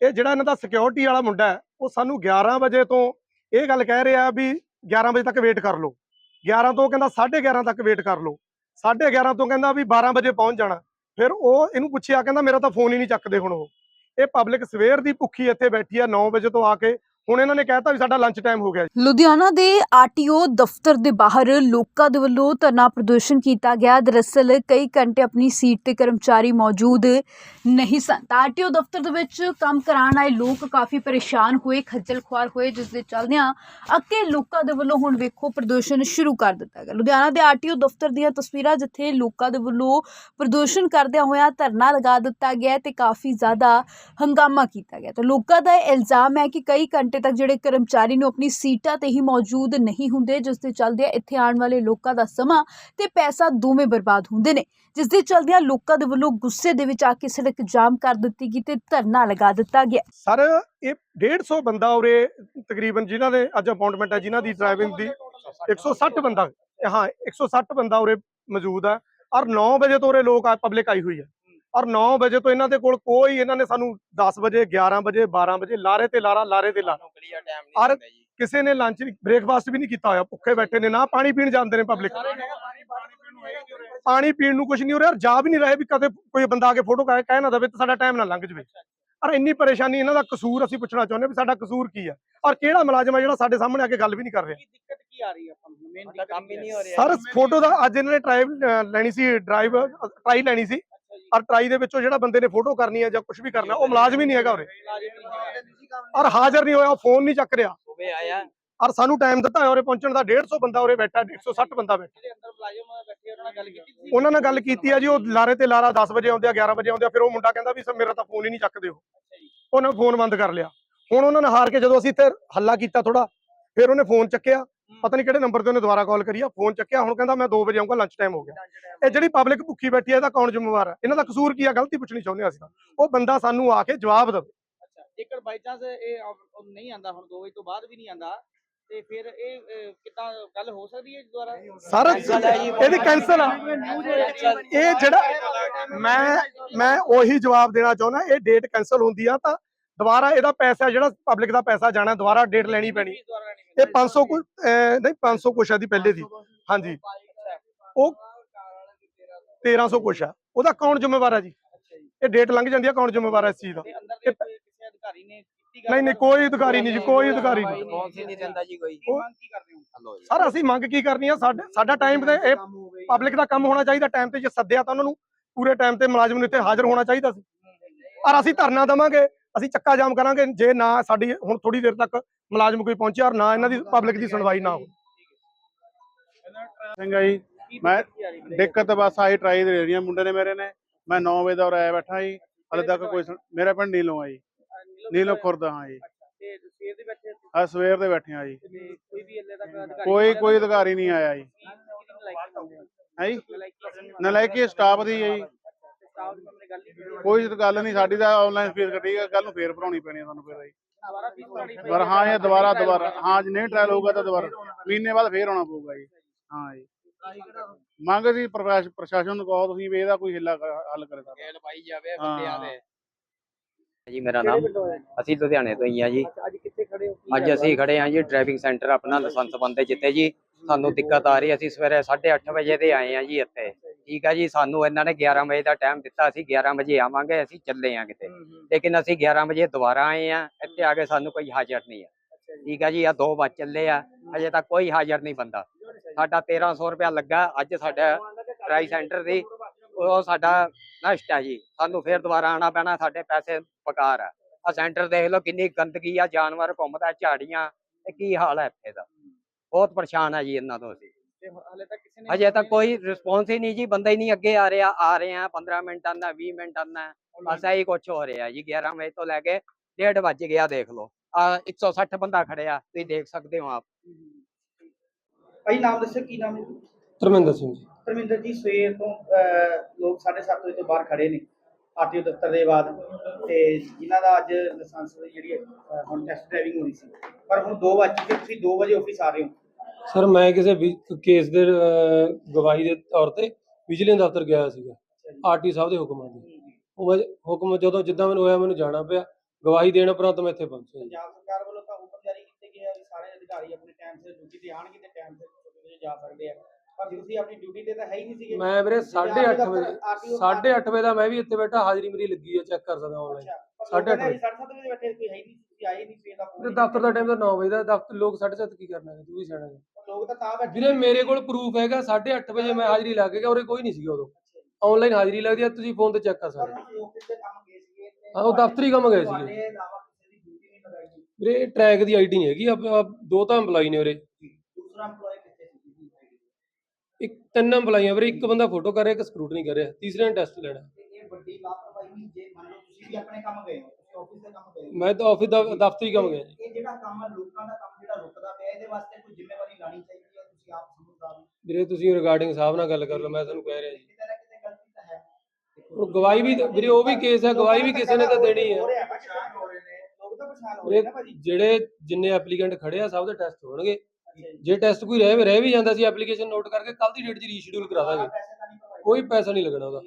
ਇਹ ਜਿਹੜਾ ਇਹਨਾਂ ਦਾ ਸਿਕਿਉਰਿਟੀ ਵਾਲਾ ਮੁੰਡਾ ਉਹ ਸਾਨੂੰ 11 ਵਜੇ ਤੋਂ ਇਹ ਗੱਲ ਕਹਿ ਰਿਹਾ ਵੀ 11 ਵਜੇ ਤੱਕ ਵੇਟ ਕਰ ਲਓ। 11 ਤੋਂ ਕਹਿੰਦਾ 11:30 ਤੱਕ ਵੇਟ ਕਰ ਲਓ। 11:30 ਤੋਂ ਕਹਿੰਦਾ ਵੀ 12 ਵਜੇ ਪਹੁੰਚ ਜਾਣਾ। ਫਿਰ ਉਹ ਇਹਨੂੰ ਪੁੱਛਿਆ, ਕਹਿੰਦਾ ਮੇਰਾ ਤਾਂ ਫੋਨ ਹੀ ਨਹੀਂ ਚੱਕਦੇ ਹੁਣ ਉਹ। ਇਹ ਪਬਲਿਕ ਸਵੇਰ ਦੀ ਭੁੱਖੀ ਇੱਥੇ ਬੈਠੀ ਆ 9 ਵਜੇ ਤੋਂ ਆ ਕੇ ਹੁਣ ਇਹਨਾਂ ਨੇ ਕਹਿਤਾ ਵੀ ਸਾਡਾ ਲੰਚ ਟਾਈਮ ਹੋ ਗਿਆ ਲੁਧਿਆਣਾ ਦੇ ਆਰਟੀਓ ਦਫ਼ਤਰ ਦੇ ਬਾਹਰ ਲੋਕਾਂ ਦੇ ਵੱਲੋਂ ਧਰਨਾ ਪ੍ਰਦਰਸ਼ਨ ਕੀਤਾ ਗਿਆ। ਦਰਅਸਲ ਕਈ ਘੰਟੇ ਆਪਣੀ ਸੀਟ ਤੇ ਕਰਮਚਾਰੀ ਮੌਜੂਦ ਨਹੀਂ ਸਨ। ਤਾਂ ਆਰਟੀਓ ਦਫ਼ਤਰ ਦੇ ਵਿੱਚ ਕੰਮ ਕਰਾਉਣ ਆਏ ਲੋਕ ਕਾਫੀ ਪਰੇਸ਼ਾਨ ਹੋਏ, ਖੱਜਲ ਖੁਆਰ ਹੋਏ, ਜਿਸ ਦੇ ਚੱਲਦਿਆਂ ਅੱਕੇ ਲੋਕਾਂ ਦੇ ਵੱਲੋਂ ਹੁਣ ਵੇਖੋ ਪ੍ਰਦਰਸ਼ਨ ਸ਼ੁਰੂ ਕਰ ਦਿੱਤਾ ਗਿਆ। ਲੁਧਿਆਣਾ ਦੇ ਆਰਟੀਓ ਦਫ਼ਤਰ ਦੀਆਂ ਤਸਵੀਰਾਂ ਜਿੱਥੇ ਲੋਕਾਂ ਦੇ ਵੱਲੋਂ ਪ੍ਰਦਰਸ਼ਨ ਕਰਦਿਆਂ ਹੋਇਆ ਧਰਨਾ ਲਗਾ ਦਿੱਤਾ ਗਿਆ ਹੈ ਤੇ ਕਾਫੀ ਜ਼ਿਆਦਾ ਹੰਗਾਮਾ ਕੀਤਾ ਗਿਆ। ਤਾਂ ਲੋਕਾਂ ਦਾ ਇਹ ਇਲਜ਼ਾਮ ਹੈ ਕਿ ਕਈ ਘੰਟੇ ਤੱਕ ਜਿਹੜੇ ਕਰਮਚਾਰੀ ਨੂੰ ਆਪਣੀ ਸੀਟਾਂ ਤੇ ਹੀ ਮੌਜੂਦ ਨਹੀਂ ਹੁੰਦੇ, ਜਿਸ ਦੇ ਚੱਲਦੇ ਇੱਥੇ ਆਉਣ ਵਾਲੇ ਲੋਕਾਂ ਦਾ ਸਮਾਂ ਤੇ ਪੈਸਾ ਦੋਵੇਂ ਬਰਬਾਦ ਹੁੰਦੇ ਨੇ। ਜਿਸ ਦੇ ਚੱਲਦਿਆਂ ਲੋਕਾਂ ਦੇ ਵੱਲੋਂ ਗੁੱਸੇ ਦੇ ਵਿੱਚ ਆ ਕੇ ਸੜਕ ਜਾਮ ਕਰ ਦਿੱਤੀ ਗਈ ਤੇ ਧਰਨਾ ਲਗਾ ਦਿੱਤਾ ਗਿਆ। ਸਰ, ਇਹ 150 ਬੰਦਾ ਉਰੇ ਤਕਰੀਬਨ ਜਿਨ੍ਹਾਂ ਦੇ ਅੱਜ ਅਪਾਇੰਟਮੈਂਟ ਹੈ ਜਿਨ੍ਹਾਂ ਦੀ ਡਰਾਈਵਿੰਗ ਦੀ 160 ਬੰਦਾ, ਹਾਂ 160 ਬੰਦਾ ਉਰੇ ਮੌਜੂਦ ਹੈ ਔਰ 9 ਵਜੇ ਤੋਂ ਉਰੇ ਲੋਕ ਪਬਲਿਕ ਆਈ ਹੋਈ ਹੈ ਔਰ 9 ਵਜੇ ਤੋਂ ਇਹਨਾਂ ਦੇ ਕੋਲ ਕੋਈ ਇਹਨਾਂ ਨੇ ਸਾਨੂੰ 10 ਵਜੇ 11 ਵਜੇ 12 ਵਜੇ ਲਾਰੇ ਤੇ ਲਾਰਾ ਲਾਰੇ ਤੇ ਲਾਰਾ ਔਰ ਨਹੀਂ ਦਿੰਦੇ ਜੀ। ਕਿਸੇ ਨੇ ਲੰਚ ਬ੍ਰੇਕਫਾਸਟ ਵੀ ਨਹੀਂ ਕੀਤਾ ਹੋਇਆ। ਭੁੱਖੇ ਬੈਠੇ ਨੇ ਨਾ ਪਾਣੀ ਪੀਣ ਜਾਂਦੇ ਨੇ ਪਬਲਿਕ ਪਾਣੀ ਪੀਣ ਨੂੰ ਕੁਝ ਨਹੀਂ ਹੋ ਰਿਹਾ ਔਰ ਜਾ ਵੀ ਨਹੀਂ ਰਹੇ ਵੀ ਕਦੇ ਕੋਈ ਬੰਦਾ ਆ ਕੇ ਫੋਟੋ ਕਹਿ ਨਾ ਦਵੇ ਤੇ ਸਾਡਾ ਟਾਈਮ ਨਾ ਲੰਘ ਜਵੇ। ਔਰ ਇੰਨੀ ਪਰੇਸ਼ਾਨੀ ਇਹਨਾਂ ਦਾ ਕਸੂਰ ਅਸੀਂ ਪੁੱਛਣਾ ਚਾਹੁੰਦੇ ਹਾਂ ਵੀ ਸਾਡਾ ਕਸੂਰ ਕੀ ਹੈ ਔਰ ਕਿਹੜਾ ਮੁਲਾਜ਼ਮ ਹੈ ਜਿਹੜਾ ਸਾਡੇ ਸਾਹਮਣੇ ਆ ਕੇ ਗੱਲ ਵੀ ਨਹੀਂ ਕਰ ਰਿਹਾ? ਕੀ ਦਿੱਕਤ ਕੀ ਆ ਰਹੀ ਹੈ ਆਪਾਂ ਨੂੰ? ਮੇਨ ਸਾਡਾ ਕੰਮ ਹੀ ਨਹੀਂ ਹੋ ਰਿਹਾ। ਸਰ ਫੋਟੋ ਦਾ ਅੱਜ ਇਹਨਾਂ ਨੇ ਟਰਾਈ ਲੈਣੀ ਸੀ ਡਰਾਈਵ ਟਰਾਈ ਲੈਣੀ ਸੀ। ਔਰ ਟਰਾਈ ਦੇ ਵਿੱਚੋਂ ਜਿਹੜਾ ਬੰਦੇ ਨੇ ਫੋਟੋ ਕਰਨੀ ਹੈ ਜਾਂ ਕੁਝ ਵੀ ਕਰਨਾ ਉਹ ਮੁਲਾਜ਼ਮ ਹੀ ਨਹੀਂ ਹੈਗਾ ਉਰੇ। ਔਰ ਹਾਜ਼ਰ ਨਹੀਂ ਹੋਇਆ ਉਹ ਫੋਨ ਨਹੀਂ ਚੱਕ ਰਿਹਾ। ਸੁਬੇ ਆਇਆ। ਔਰ ਸਾਨੂੰ ਟਾਈਮ ਦਿੱਤਾ ਹੋਇਆ ਉਰੇ ਪਹੁੰਚਣ ਦਾ 150 ਬੰਦਾ ਉਰੇ ਬੈਠਾ 160 ਬੰਦਾ ਬੈਠਾ। ਜਿਹੜੇ ਅੰਦਰ ਮੁਲਾਜ਼ਮ ਬੈਠੇ ਉਹਨਾਂ ਨਾਲ ਗੱਲ ਕੀਤੀ ਤੁਸੀਂ ਉਹਨਾਂ ਨਾਲ ਗੱਲ ਕੀਤੀ ਆ ਜੀ ਉਹ ਲਾਰੇ ਤੇ ਲਾਰਾ 10 ਵਜੇ ਆਉਂਦੇ ਆ 11 ਵਜੇ ਆਉਂਦੇ ਆ ਫਿਰ ਉਹ ਮੁੰਡਾ ਕਹਿੰਦਾ ਵੀ ਸਰ ਮੇਰਾ ਤਾਂ ਫੋਨ ਹੀ ਨਹੀਂ ਚੱਕਦੇ ਉਹ। ਉਹਨੇ ਫੋਨ ਬੰਦ ਕਰ ਲਿਆ। ਹੁਣ ਉਹਨਾਂ ਨੇ ਹਾਰ ਕੇ ਜਦੋਂ ਅਸੀਂ ਇੱਥੇ ਹੱਲਾ ਕੀਤਾ ਥੋੜਾ ਫਿਰ ਉਹਨੇ ਫੋਨ ਚੱਕਿਆ। ਪਤਾ ਨਹੀਂ ਕਿਹੜੇ ਨੰਬਰ ਤੇ ਉਹਨੇ ਦੁਬਾਰਾ ਕਾਲ ਕਰੀ ਆ ਫੋਨ ਚੱਕਿਆ ਹੁਣ ਕਹਿੰਦਾ ਮੈਂ 2 ਵਜੇ ਆਉਂਗਾ ਲੰਚ ਟਾਈਮ ਹੋ ਗਿਆ। ਇਹ ਜਿਹੜੀ ਪਬਲਿਕ ਭੁੱਖੀ ਬੈਠੀ ਹੈ ਇਹਦਾ ਕੌਣ ਜ਼ਿੰਮੇਵਾਰ ਹੈ ਇਹਨਾਂ ਦਾ ਕਸੂਰ ਕੀ ਆ ਗਲਤੀ ਪੁੱਛਣੀ ਚਾਹੁੰਦੇ ਹਾਂ ਅਸੀਂ ਤਾਂ। ਉਹ ਬੰਦਾ ਸਾਨੂੰ ਆ ਕੇ ਜਵਾਬ ਦੇਵੇ। ਅੱਛਾ ਜੇਕਰ ਬਾਈ ਚਾਂਸ ਇਹ ਨਹੀਂ ਆਂਦਾ ਹੁਣ 2 ਵਜੇ ਤੋਂ ਬਾਅਦ ਵੀ ਨਹੀਂ ਆਂਦਾ ਤੇ ਫਿਰ ਇਹ ਕਿੱਦਾਂ ਗੱਲ ਹੋ ਸਕਦੀ ਹੈ ਦੁਬਾਰਾ? ਸਰ ਇਹਦੀ ਕੈਂਸਲ ਆ। ਇਹ ਜਿਹੜਾ ਮੈਂ ਮੈਂ ਉਹੀ ਜਵਾਬ ਦੇਣਾ ਚਾਹੁੰਦਾ ਇਹ ਡੇਟ ਕੈਂਸਲ ਹੁੰਦੀ ਆ ਤਾਂ ਦੁਬਾਰਾ ਇਹਦਾ ਪੈਸਾ ਜਿਹੜਾ ਪਬਲਿਕ ਦਾ ਪੈਸਾ ਜਾਣਾ ਦੁਬਾਰਾ ਡੇਟ ਲੈਣੀ ਪੈਣੀ। ਇਹ 500 ਕੁ ਨਹੀਂ 500 ਕੁਛ ਆ ਦੀ ਪਹਿਲੇ ਦੀ। ਹਾਂਜੀ। ਉਹ 1300 ਕੁਛ ਆ। ਉਹਦਾ ਕੌਣ ਜ਼ਿੰਮੇਵਾਰ ਹੈ ਜੀ? ਇਹ ਡੇਟ ਲੰਘ ਜਾਂਦੀ ਆ ਕੌਣ ਜ਼ਿੰਮੇਵਾਰ ਹੈ ਇਸ ਚੀਜ਼ ਦਾ? ਤੇ ਅੰਦਰ ਦੇ ਕੋਈ ਕਿਸੇ ਅਧਿਕਾਰੀ ਨੇ ਕੀਤੀ ਗੱਲ? ਨਹੀਂ ਨਹੀਂ ਕੋਈ ਅਧਿਕਾਰੀ ਨਹੀਂ ਜੀ ਕੋਈ ਅਧਿਕਾਰੀ ਨਹੀਂ। ਸਰ ਅਸੀਂ ਮੰਗ ਕੀ ਕਰਨੀ ਆ? ਸਾਡੇ ਸਾਡਾ ਟਾਈਮ ਤੇ ਇਹ ਪਬਲਿਕ ਦਾ ਕੰਮ ਹੋਣਾ ਚਾਹੀਦਾ ਟਾਈਮ ਤੇ ਜੇ ਸੱਦਿਆ ਤਾਂ ਉਹਨਾਂ ਨੂੰ ਪੂਰੇ ਟਾਈਮ ਤੇ ਮੁਲਾਜ਼ਮ ਨੂੰ ਇੱਥੇ ਹਾਜ਼ਰ ਹੋਣਾ ਚਾਹੀਦਾ ਸੀ। ਔਰ ਅਸੀਂ ਧਰਨਾ ਦੇਵਾਂਗੇ। ਅਸੀਂ ਚੱਕਾ ਜਾਮ ਕਰਾਂਗੇ ਜੇ ਨਾ ਸਾਡੀ ਹੁਣ ਥੋੜੀ ਦੇਰ ਤੱਕ ਮੁਲਾਜ਼ਮ ਕੋਈ ਪਹੁੰਚਿਆ ਔਰ ਨਾ ਇਹਨਾਂ ਦੀ ਪਬਲਿਕ ਦੀ ਸੁਣਵਾਈ ਨਾ ਹੋ ਸਿੰਘ ਆ ਜੀ ਮੈਂ ਦਿੱਕਤ ਬਸ ਆਹੀ ਟਰਾਈ ਦੇ ਰਹੀਆਂ ਮੁੰਡੇ ਨੇ ਮੇਰੇ ਨੇ ਮੈਂ 9 ਵਜੇ ਦਾ ਉਰੇ ਆਇਆ ਬੈਠਾ ਜੀ ਹਲੇ ਤੱਕ ਕੋਈ ਮੇਰਾ ਪਿੰਡ ਨੀਲੋਂ ਆ ਜੀ। ਨੀਲੋ ਖੁਰਦ। ਹਾਂ ਜੀ। ਤੇ ਸਵੇਰ ਦੇ ਬੈਠੇ ਸੀ? ਆ ਸਵੇਰ ਦੇ ਬੈਠੇ ਆ ਜੀ। ਕੋਈ ਕੋਈ ਕੋਈ ਅਧਿਕਾਰੀ ਨਹੀਂ ਆਇਆ ਜੀ। ਹੈ ਜੀ? ਨਲਾਇਕੀ ਨਲਾਇਕੀ ਸਟਾਫ ਦੀ ਹੈ ਜੀ। ਕੋਈ ਗੱਲ ਨਹੀਂ ਸਾਡੀ ਤਾਂ ਆਨਲਾਈਨ ਫੀਸ ਕੱਟੀ ਹੈ ਕੱਲ ਨੂੰ ਫੇਰ ਭਰਾਉਣੀ ਪੈਣੀ ਹੈ ਤੁਹਾਨੂੰ ਫੇਰ ਜੀ। ਪਰ ਹਾਂ ਇਹ ਦੁਬਾਰਾ ਦੁਬਾਰਾ ਹਾਂ ਜੇ ਨਹੀਂ ਟ੍ਰਾਇਲ ਹੋਊਗਾ ਤਾਂ ਦੁਬਾਰਾ ਮਹੀਨੇ ਬਾਅਦ ਫੇਰ ਆਉਣਾ ਪਊਗਾ ਜੀ। ਹਾਂ ਜੀ। ਮੰਗ ਜੀ ਪ੍ਰਸ਼ਾਸ- ਪ੍ਰਸ਼ਾਸਨ ਨੂੰ ਕਹੋ ਤੁਸੀਂ ਵੀ ਇਹਦਾ ਕੋਈ ਹਿੱਲਾ ਕਰ- ਹੱਲ ਕਰੇ ਸਾਡਾ। ਗੇਲ ਪਾਈ ਜਾਵੇ। ਬੰਦਿਆਂ ਦੇ। ਜੀ ਮੇਰਾ ਨਾਮ ਅਸੀਂ ਲੁਧਿਆਣੇ ਤੋਂ ਹੀ ਆ ਜੀ। ਅੱਜ ਕਿੱਥੇ ਖੜੇ ਹੋ? ਅੱਜ ਅਸੀਂ ਖੜੇ ਹਾਂ ਜੀ ਡਰਾਈਵਿੰਗ ਸੈਂਟਰ ਆਪਣਾ ਲਾਇਸੈਂਸ ਬੰਦੇ ਜਿੱਤੇ ਜੀ। ਸਾਨੂੰ ਦਿੱਕਤ ਆ ਰਹੀ ਅਸੀਂ ਸਵੇਰੇ 8:30 ਵਜੇ ਦੇ ਆਏ ਆ ਜੀ ਇੱਥੇ। ਠੀਕ ਆ ਜੀ ਸਾਨੂੰ ਇਹਨਾਂ ਨੇ 11 ਵਜੇ ਦਾ ਟਾਈਮ ਦਿੱਤਾ ਅਸੀਂ 11 ਵਜੇ ਆਵਾਂਗੇ ਅਸੀਂ ਚੱਲੇ ਆ ਕਿਤੇ। ਲੇਕਿਨ ਅਸੀਂ 11 ਵਜੇ ਦੁਬਾਰਾ ਆਏ ਆ ਇੱਥੇ ਆ ਕੇ ਸਾਨੂੰ ਕੋਈ ਹਾਜ਼ਰ ਨਹੀਂ ਹੈ ਠੀਕ ਆ ਜੀ ਆ ਦੋ ਵੱਜ ਚੱਲੇ ਆ ਅਜੇ ਤੱਕ ਕੋਈ ਹਾਜ਼ਰ ਨਹੀਂ ਬੰਦਾ। ਸਾਡਾ 1300 ਰੁਪਇਆ ਲੱਗਾ ਅੱਜ ਸਾਡਾ ਟਰਾਈ ਸੈਂਟਰ ਦੀ ਉਹ ਸਾਡਾ ਨਸ਼ਟ ਹੈ ਜੀ। ਸਾਨੂੰ ਫੇਰ ਦੁਬਾਰਾ ਆਣਾ ਪੈਣਾ ਸਾਡੇ ਪੈਸੇ ਬਕਾਰ ਆ। ਆ ਸੈਂਟਰ ਦੇਖ ਲਓ ਕਿੰਨੀ ਗੰਦਗੀ ਆ ਜਾਨਵਰ ਘੁੰਮਦਾ ਝਾੜੀਆਂ ਇਹ ਕੀ ਹਾਲ ਹੈ ਇੱਥੇ ਦਾ। ਬਹੁਤ ਪਰੇਸ਼ਾਨ ਆ ਜੀ ਇਹਨਾਂ ਤੋਂ ਅਸੀਂ। ਤੇ ਹਲੇ ਤੱਕ ਕਿਸੇ ਨੇ ਅਜੇ ਤੱਕ ਕੋਈ ਰਿਸਪੌਂਸ ਹੀ ਨਹੀਂ ਜੀ ਬੰਦਾ ਹੀ ਨਹੀਂ ਅੱਗੇ ਆ ਰਿਹਾ ਆ ਰਹੇ ਆ 15 ਮਿੰਟ ਆਂਦਾ 20 ਮਿੰਟ ਆਂਦਾ ਬਸ ਇਹੀ ਕੁਛ ਹੋ ਰਿਹਾ ਜੀ 11 ਵਜੇ ਤੋਂ ਲੈ ਕੇ 1:30 ਵੱਜ ਗਿਆ ਦੇਖ ਲਓ। ਆ 160 ਬੰਦਾ ਖੜਿਆ ਤੁਸੀਂ ਦੇਖ ਸਕਦੇ ਹੋ ਆਪ। ਭਾਈ ਨਾਮ ਦੱਸੋ ਕੀ ਨਾਮ ਹੈ ਧਰਮਿੰਦਰ ਸਿੰਘ ਜੀ। ਧਰਮਿੰਦਰ ਜੀ ਸਵੇਰ ਤੋਂ ਲੋਕ 7:30 ਵਜੇ ਤੋਂ ਬਾਹਰ ਖੜੇ ਨੇ ਆਰਟੀਓ ਦਫ਼ਤਰ ਦੇ ਬਾਅਦ। ਤੇ ਜਿਨ੍ਹਾਂ ਦਾ ਅੱਜ ਲਾਇਸੈਂਸ ਦੀ ਜਿਹੜੀ ਹੁਣ ਟੈਸਟ ਡਰਾਈਵਿੰਗ ਹੋਣੀ ਸੀ। ਪਰ ਹੁਣ 2 ਵਜੇ ਤੁਸੀਂ 2 ਵਜੇ ਆਫਿਸ ਆ ਰਹੇ ਹੋ। ਸਰ ਮੈਂ ਕਿਸੇ ਵੀ ਕੇਸ ਦੇ ਅਹ, ਗਵਾਹੀ ਦੇ ਤੌਰ ਤੇ ਵਿਜੀਲੈਂਸ ਦਫ਼ਤਰ ਗਿਆ ਸੀਗਾ ਆਰਟੀ ਸਾਹਿਬ ਦੇ ਹੁਕਮਾਂ ਦੇ ਉਹ ਮੈਂ ਹੁਕਮ ਜਦੋਂ ਜਿੱਦਾਂ ਮੈਨੂੰ ਹੋਇਆ ਮੈਨੂੰ ਜਾਣਾ ਪਿਆ ਗਵਾਹੀ ਦੇਣ ਉਪਰੰਤ ਮੈਂ ਇੱਥੇ ਪਹੁੰਚਿਆ ਜੀ। ਪੰਜਾਬ ਸਰਕਾਰ ਵੱਲੋਂ ਤਾਂ ਹੁਕਮ ਜਾਰੀ ਕੀਤੇ ਗਏ ਆ ਵੀ ਸਾਰੇ ਅਧਿਕਾਰੀ ਆਪਣੇ ਟਾਈਮ ਸਿਰ ਡਿਊਟੀ ਤੇ ਆਣਗੇ ਤੇ ਟਾਈਮ ਸਿਰ ਛੁੱਟੀ ਤੇ ਜਾ ਸਕਦੇ ਆ। ਪਰ ਤੁਸੀਂ ਆਪਣੀ ਡਿਊਟੀ ਤੇ ਤਾਂ ਹੈ ਹੀ ਨਹੀਂ ਸੀਗੇ। ਮੈਂ ਵੀਰੇ 8:30 RTO ਵਜੇ RTO 8:30 ਵਜੇ ਦਾ ਮੈਂ ਵੀ ਇੱਥੇ ਬੈਠਾ ਹਾਜ਼ਰੀ ਮੇਰੀ ਲੱਗੀ ਹੈ ਚੈੱਕ ਕਰ ਸਕਦਾ ਆਨਲਾਈਨ ਅੱਛਾ, ਪਰ ਸਾਢੇ ਅੱਠ ਲੋਕਾਂ ਨੇ ਵਜੇ। ਬੈਠੇ ਕੋਈ ਹੈ ਹੀ ਨਹੀਂ ਤੁਸੀਂ ਆਏ ਨਹੀਂ ਸਵੇਰ ਦਾ ਤੇ ਦਫ਼ਤਰ ਦਾ ਟਾਈਮ ਤਾਂ 9 ਵਜੇ ਦਾ ਦਫ਼ਤਰ ਲੋਕ 7:30 ਕੀ ਕਰਨਾ ਹੈ ਤੂੰ ਵੀ ਸਿਆਣਾ ਹੈ। ਲੋਕ ਤਾਂ ਤਾਂ ਬੈਠੇ ਵੀਰੇ ਮੇਰੇ ਕੋਲ ਪ੍ਰੂਫ ਹੈਗਾ 8:30 ਵਜੇ ਮੈਂ ਹਾਜ਼ਰੀ ਲਾ ਕੇ ਗਿਆ ਉਰੇ ਕੋਈ ਨਹੀਂ ਸੀਗਾ ਉਦੋਂ ਆਨਲਾਈਨ ਹਾਜ਼ਰੀ ਲੱਗਦੀ ਹੈ ਤੁਸੀਂ ਫੋਨ ਤੇ ਚੈੱਕ ਕਰ ਸਕਦੇ ਹੋ। ਉਹ ਦਫ਼ਤਰੀ ਕੰਮ ਗਏ ਸੀਗੇ। ਤੁਹਾਡੇ ਇਲਾਵਾ ਕਿਸੇ ਦੀ ਡਿਊਟੀ ਨਹੀਂ ਲਗਾਈ ਗਈ। ਵੀਰੇ ਟਰੈਕ ਦੀ ਆਈਡੀ ਨਹੀਂ ਹੈਗੀ ਆਪ- ਆਪ ਦੋ ਤਾਂ EMPLOYE ਨੇ ਉਰੇ ਦੂਸਰਾ EMPLOYE ਕਿੱਥੇ ਸੀ ਜੀ ਇੱਕ ਤਿੰਨ EMPLOYE ਆ ਵੀਰੇ ਇੱਕ ਬੰਦਾ ਫੋਟੋ ਕਰ ਰਿਹਾ ਇੱਕ ਸਕਰੂਟਨੀ ਕਰ ਰਿਹਾ ਤੀਸਰੇ ਨੇ ਟੈਸਟ ਲੈਣਾ ਤੇ ਇਹ ਵੱਡੀ ਲਾਪਰਵਾਹੀ ਨਹੀਂ ਜੇ ਮੰਨ ਲਓ ਤੁਸੀਂ ਵੀ ਆਪਣੇ ਕੰਮ ਗਏ ਹੋ ਤੁਸੀਂ ਆਫਿਸ ਦੇ ਕੰਮ ਗਏ ਹੋ। ਮੈਂ ਤਾਂ ਆਫਿਸ ਦਾ ਦਫ਼ਤਰੀ ਕੰਮ ਗਿਆ ਜੀ ਇਹ ਜਿਹੜਾ ਕੰਮ ਆ ਲੋਕਾਂ ਦਾ ਕੰਮ ਜਿਹੜਾ ਰੁਕਦਾ ਪਿਆ ਇਹਦੇ ਵਾਸਤੇ ਕੋਈ ਜ਼ਿੰਮੇਵਾਰੀ ਲਾਣੀ ਚਾਹੀਦੀ ਹੈ ਤੁਸੀਂ ਆਪ ਸਮਝਦਾਰ ਹੋ ਵੀਰੇ ਤੁਸੀਂ ਰਿਗਾਰਡਿੰਗ ਸਾਹਿਬ ਨਾਲ ਗੱਲ ਕਰ ਲਓ ਮੈਂ ਤੁਹਾਨੂੰ ਕਹਿ ਰਿਹਾ ਜੀ। ਕਿਤੇ ਨਾ ਕਿਤੇ ਗਲਤੀ ਤਾਂ ਹੈ। ਹੁਣ ਗਵਾਹੀ ਵੀ ਵੀਰੇ ਉਹ ਵੀ ਕੇਸ ਹੈ ਗਵਾਹੀ ਵੀ ਕਿਸੇ ਨੇ ਤਾਂ ਦੇਣੀ ਹੈ। ਹੋ ਰਿਹਾ ਨਾ ਪਛਾਣ ਹੋ ਰਹੇ ਨੇ ਲੋਕ ਤਾਂ ਪਛਾਣ ਹੋ ਰਹੇ ਵੀਰੇ ਨੇ ਭਾਜੀ। ਜਿਹੜੇ ਜਿੰਨੇ ਐਪਲੀਕੈਂਟ ਖੜੇ ਆ ਸਭ ਦੇ ਟੈਸਟ ਹੋਣਗੇ। ਜੀ। ਟੈਸਟ ਕੋਈ ਰਹਿ ਰਹਿ ਵੀ ਜਾਂਦਾ ਸੀ ਐਪਲੀਕੇਸ਼ਨ ਨੋਟ ਕਰਕੇ ਕੱਲ ਦੀ ਡੇਟ 'ਚ ਰੀਸ਼ਡਿਊਲ ਕਰਾ ਦਾਂਗੇ। ਪੈਸੇ ਤਾਂ ਨਹੀਂ provide ਕੋਈ ਪੈਸਾ ਨਹੀਂ ਲੱਗਣਾ ਉਹਦਾ।